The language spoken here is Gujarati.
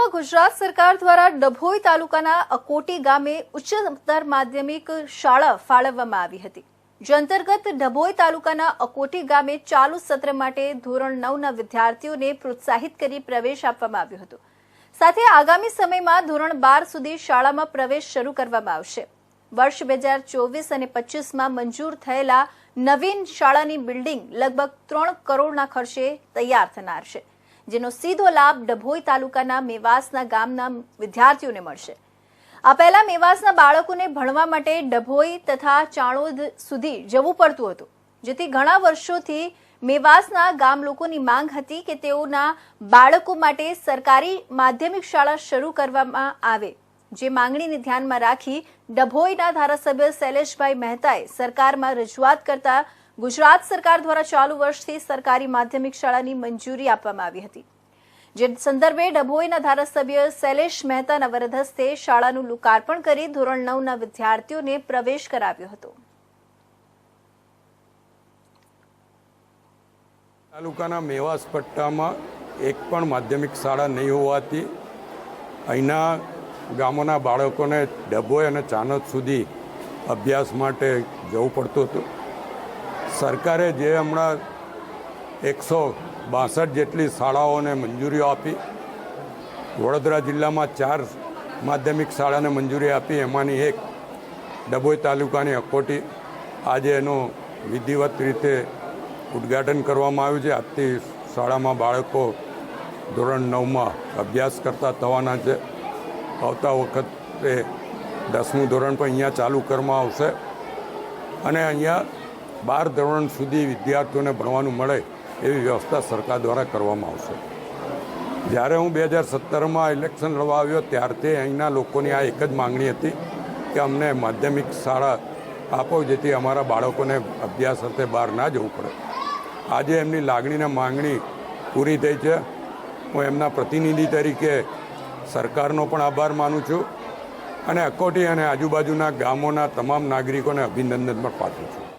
રાજ્યમાં ગુજરાત સરકાર દ્વારા ડભોઈ તાલુકાના અકોટી ગામે ઉચ્ચતર માધ્યમિક શાળા ફાળવવામાં આવી હતી, જે અંતર્ગત ડભોઈ તાલુકાના અકોટી ગામે ચાલુ સત્ર માટે ધોરણ નવના વિદ્યાર્થીઓને પ્રોત્સાહિત કરી પ્રવેશ આપવામાં આવ્યો હતો. સાથે આગામી સમયમાં ધોરણ બાર સુધી શાળામાં પ્રવેશ શરૂ કરવામાં આવશે. વર્ષ બે હજાર ચોવીસ અને પચીસમાં મંજૂર થયેલા નવીન શાળાની બિલ્ડિંગ લગભગ ત્રણ કરોડના ખર્ચે તૈયાર થનાર છે. જેનો સીધો લાભ ડભોઈ તાલુકાના મેવાસના ગામના વિદ્યાર્થીઓને મળશે. આ પહેલા મેવાસના બાળકોને ભણવા માટે ડભોઈ તથા ચાણોદ સુધી જવું પડતું હતું, જેથી ઘણા વર્ષોથી મેવાસના ગામ લોકોની માંગ હતી કે તેઓના બાળકો માટે સરકારી માધ્યમિક શાળા શરૂ કરવામાં આવે. જે માંગણીને ધ્યાનમાં રાખી ડભોઈના ધારાસભ્ય શૈલેષભાઈ મહેતાએ સરકારમાં રજૂઆત કરતા ગુજરાત સરકાર દ્વારા ચાલુ વર્ષથી સરકારી માધ્યમિક શાળાની મંજૂરી આપવામાં આવી હતી. જે સંદર્ભે ડભોઈના ધારાસભ્ય શૈલેષ મહેતાના વરદહસ્તે શાળાનું લોકાર્પણ કરી ધોરણ નવના વિદ્યાર્થીઓને પ્રવેશ કરાવ્યો હતો. તાલુકાના મેવાસ પટ્ટામાં એક પણ માધ્યમિક શાળા નહીં હોવાથી અહીંના ગામોના બાળકોને ડભોઈ અને ચાનોદ સુધી અભ્યાસ માટે જવું પડતું હતું. સરકારે જે હમણાં એકસો બાસઠ જેટલી શાળાઓને મંજૂરીઓ આપી, વડોદરા જિલ્લામાં ચાર માધ્યમિક શાળાને મંજૂરી આપી, એમાંની એક ડભોઈ તાલુકાની અકોટી. આજે એનું વિધિવત રીતે ઉદ્ઘાટન કરવામાં આવ્યું છે. આજથી શાળામાં બાળકો ધોરણ નવમાં અભ્યાસ કરતા થવાના છે. આવતા વખતે દસમું ધોરણ પણ અહીંયા ચાલુ કરવામાં આવશે. અને અહીંયા બાર ધોરણ સુધી વિદ્યાર્થીઓને ભણવાનું મળે એવી વ્યવસ્થા સરકાર દ્વારા કરવામાં આવશે. જ્યારે હું બે હજાર સત્તરમાં ઇલેક્શન લડવા આવ્યો ત્યારથી અહીંના લોકોની આ એક જ માંગણી હતી કે અમને માધ્યમિક શાળા આપો જેથી અમારા બાળકોને અભ્યાસ અર્થે બહાર ના જવું પડે. આજે એમની લાગણીને માંગણી પૂરી થઈ છે. હું એમના પ્રતિનિધિ તરીકે સરકારનો પણ આભાર માનું છું અને અકોટી અને આજુબાજુના ગામોના તમામ નાગરિકોને અભિનંદન પણ પાઠવું છું.